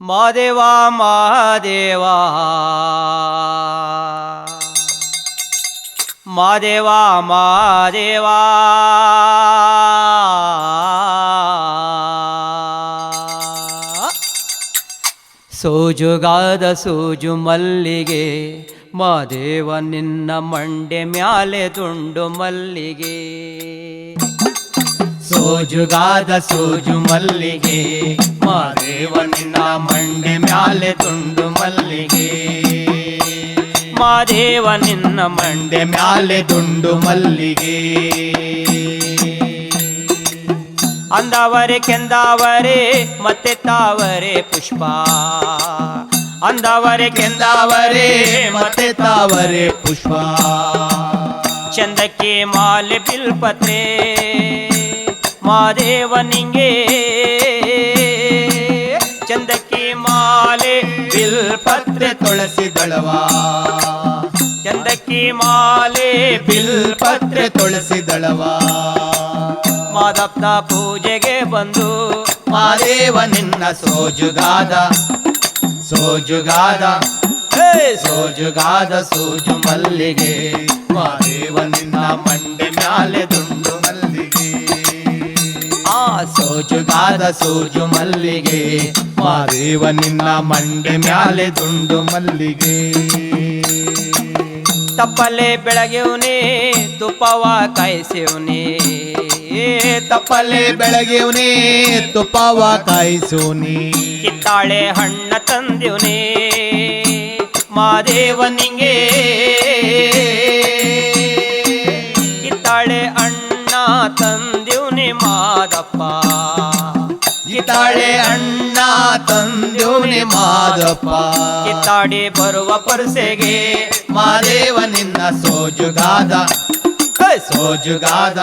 ಮಾದೇವ ಮಾದೇವ. ಮಾದೇವ ಮಾದೇವ. ಸೋಜುಗಾದ ಸೂಜು ಮಲ್ಲಿಗೆ ಮಾದೇವ ನಿನ್ನ ಮಂಡೆ ಮ್ಯಾಲೆ ದುಂಡು ಮಲ್ಲಿಗೆ. ಸೋಜುಗಾದ ಸೋಜು ಮಲ್ಲಿಗೆ ಮಾದೇವ ನಿನ್ನ ಮಂಡೆ ಮ್ಯಾಲೆ ತುಂಡು ಮಲ್ಲಿಗೆ. ಮಾದೇವ ನಿನ್ನ ಮಂಡೆ ಮ್ಯಾಲೆ ದುಂಡು ಮಲ್ಲಿಗೆ. ಅಂದವರೆ ಕೆಂದಾವರೆ ಮತ್ತೆ ತಾವರೆ ಪುಷ್ಪ. ಅಂದವರೆ ಕೆಂದಾವರೆ ಮತ್ತೆ ತಾವರೆ ಪುಷ್ಪ. ಚಂದಕ್ಕೆ ಮಾಲೆ ಬಿಲ್ಪತ್ರೆ. ಮಾದೇವ ನಿಂಗೆ. ಚಂದಕ್ಕೆ ಮಾಲೆ ಬಿಲ್ಪತ್ರೆ ತುಳಸಿ ದಳವ ಚಂದಕ್ಕೆ ಮಾಲೆ ಬಿಲ್ಪತ್ರೆ ತುಳಸಿ ದಳವ ಮಾದಪ್ಪ ಪೂಜೆಗೆ ಬಂದು ಮಾದೇವ ನಿನ್ನ ಸೋಜುಗಾದ ಸೋಜುಗಾದ ಸೋಜುಗಾದ ಸೋಜು ಮಲ್ಲಿಗೆ. ಮಾದೇವ ನಿನ್ನ ಮಂಡೆ ಮ್ಯಾಲೆ ಸೋಜುಗಾದ ಸೋಜು ಮಲ್ಲಿಗೆ ಮಾದೇವ ನಿನ್ನ ಮಂಡೆ ಮ್ಯಾಲೆ ದುಂಡು ಮಲ್ಲಿಗೆ. ತಪ್ಪಲೆ ಬೆಳಗ್ಯವನೇ ತುಪ್ಪವ ಕಾಯಿಸಿವನೇ. ತಪ್ಪಲೆ ಬೆಳಗ್ಯವನೇ ತುಪ್ಪವ ಕಾಯಿಸೋನಿ ಕಿತ್ತಾಳೆ ಹಣ್ಣ ತಂದಿವನೇ ಮಾದೇವನಿಗೆ ಕಿತ್ತಾಳೆ ಅಣ್ಣ ತಂದಿವ್ನೆ ಮಾದಪ್ಪ. ಕಿತ್ತಾಳೆ ಅಣ್ಣ ತಂದೋನೆ ಮಾದಪ್ಪ. ಕಿತ್ತಾಡಿ ಬರುವ ಪರಸೆಗೆ ಮಾದೇವ ನಿನ್ನ ಸೋಜುಗಾದ. ಸೋಜುಗಾದ.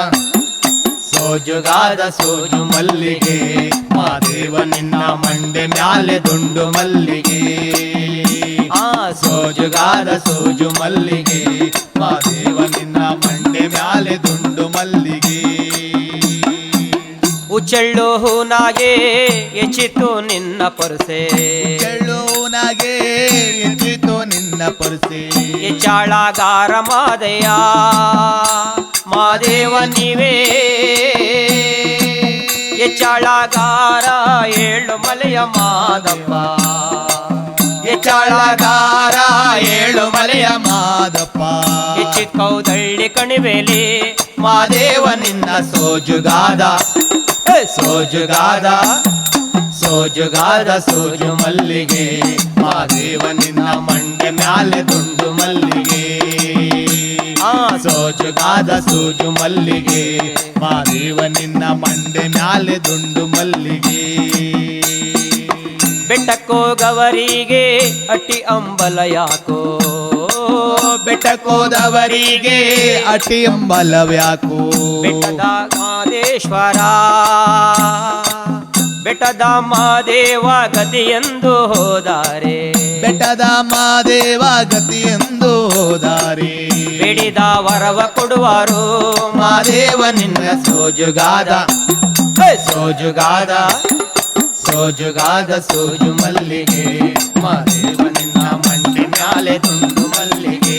ಸೋಜುಗಾದ ಸೋಜು ಮಲ್ಲಿಗೆ. ಮಾದೇವ ನಿನ್ನ ಮಂಡೆ ಮ್ಯಾಲೆ ದುಂಡು ಮಲ್ಲಿಗೆ. ಆ ಸೋಜುಗಾದ ಸೋಜು ಮಲ್ಲಿಗೆ. ಮಾದೇವ ನಿನ್ನ ಮಂಡೆ ಮ್ಯಾಲೆ ದುಂಡು ಉಚ್ಚೆಳ್ಳು ಹೂನಾಗೆ ಹೆಚ್ಚಿತು ನಿನ್ನ ಪರಸೆ. ಹೂನಾಗೆ ಎಚ್ಚಿತು ನಿನ್ನ ಪರಸೆ. ಹೆಚ್ಚಾಳಗಾರ ಮಾದಯ್ಯ ಮಾದೇವ ನೀವೇ. ಹೆಚ್ಚಾಳಗಾರ ಏಳು ಮಲೆಯ ಮಾದಪ್ಪ. ಹೆಚ್ಚಾಳಗಾರ ಏಳು ಮಲೆಯ ಮಾದಪ್ಪ. ಕೌದಳ್ಳಿ ಕಣಿವೆಲಿ ಮಾದೇವ ನಿನ್ನ ಸೋಜುಗಾದ ಸೋಜುಗಾದ ಸೋಜುಗಾದ ಸೋಜು ಮಲ್ಲಿಗೆ ಮಾದೇವ ನಿನ್ನ ಮಂಡೆ ಮ್ಯಾಲೆ ದುಂಡು ಮಲ್ಲಿಗೆ. ಆ ಸೋಜುಗಾದ ಸೋಜು ಮಲ್ಲಿಗೆ ಮಾದೇವ ನಿನ್ನ ಮಂಡೆ ಮ್ಯಾಲೆ ದುಂಡು ಮಲ್ಲಿಗೆ. ಬೆಟ್ಟಕ್ಕೋಗವರಿಗೆ ಅಟ್ಟಿ ಅಂಬಲ ಯಾಕೋ ಬೆಟ್ಟಕೋದವರಿಗೆ ಅಟಿ ಅಂಬಲವ್ಯಾಕು. ಬೆಟ್ಟದ ಮಾದೇಶ್ವರ ಬೆಟ್ಟದ ಮಾದೇವ ಗತಿಯೆಂದು ಹೋದಾರೆ. ಬೆಟ್ಟದ ಮಾದೇವ ಎಂದು ಹೋದಾರೆ. ಬಿಡಿದ ವರವ ಕೊಡುವರು. ಮಾದೇವ ನಿನ್ನ ಸೋಜುಗಾದ ಸೋಜುಗಾದ ಸೋಜುಗಾದ ಸೋಜು ಮಲ್ಲಿಗೆ. ಮಾದೇವ ನಿನ್ನ ಮಂಡಿ ಮ್ಯಾಲೆ ತುಂಡು ಮಲ್ಲಿಗೆ.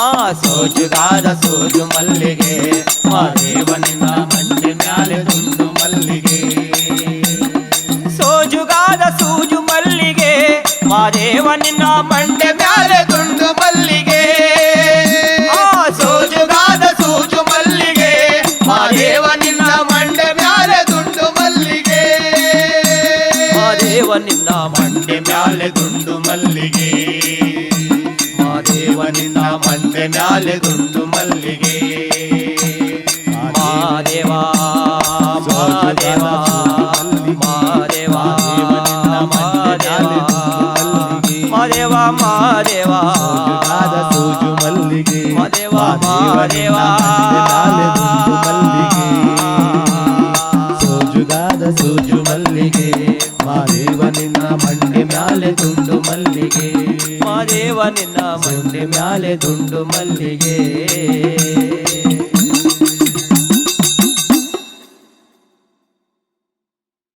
ಆ ಸೋಜುಗಾದ ಸೋಜು ಮಲ್ಲಿಗೆ. ತುಂಡು ಮಲ್ಲಿಗೆ. ಸೋಜುಗಾದ ಸೂಜು ಮಲ್ಲಿಗೆ. ಮಂಡೆ ಮ್ಯಾಲೆ ತುಂಡು ಮಲ್ಲಿಗೆ. ಆ ಸೋಜುಗಾದ ಸೂಜು ಮಲ್ಲಿಗೆ. ನಿನ್ನ ಮಂಡೆ ಮ್ಯಾಲೆ ತುಂಡು ಮಲ್ಲಿಗೆ. ನಿನ್ನ ಮಂಡೆ ಮ್ಯಾಲೆ ದುಂಡು ಮಲ್ಲಿಗೆ. ಮಾದೇವ ನಿನ್ನ ಮಂಡೆ ಮ್ಯಾಲೆ ದುಂಡು ಮಲ್ಲಿಗೆ ಮಾದೇವ ಮಾದೇವ ಮಾದೇವ ಮಾದೇವ ಮಾದೇವ ಸೋಜುಗಾದ ಸೂಜು ಮಲ್ಲಿಗೆ ಮಾದೇವ ಮಾದೇವ ನಿನ್ನ ಮಾದೇವ ನಿನ್ನ ಮಂಡೆ ಮ್ಯಾಲೆ ದುಂಡು ಮಲ್ಲಿಗೆ.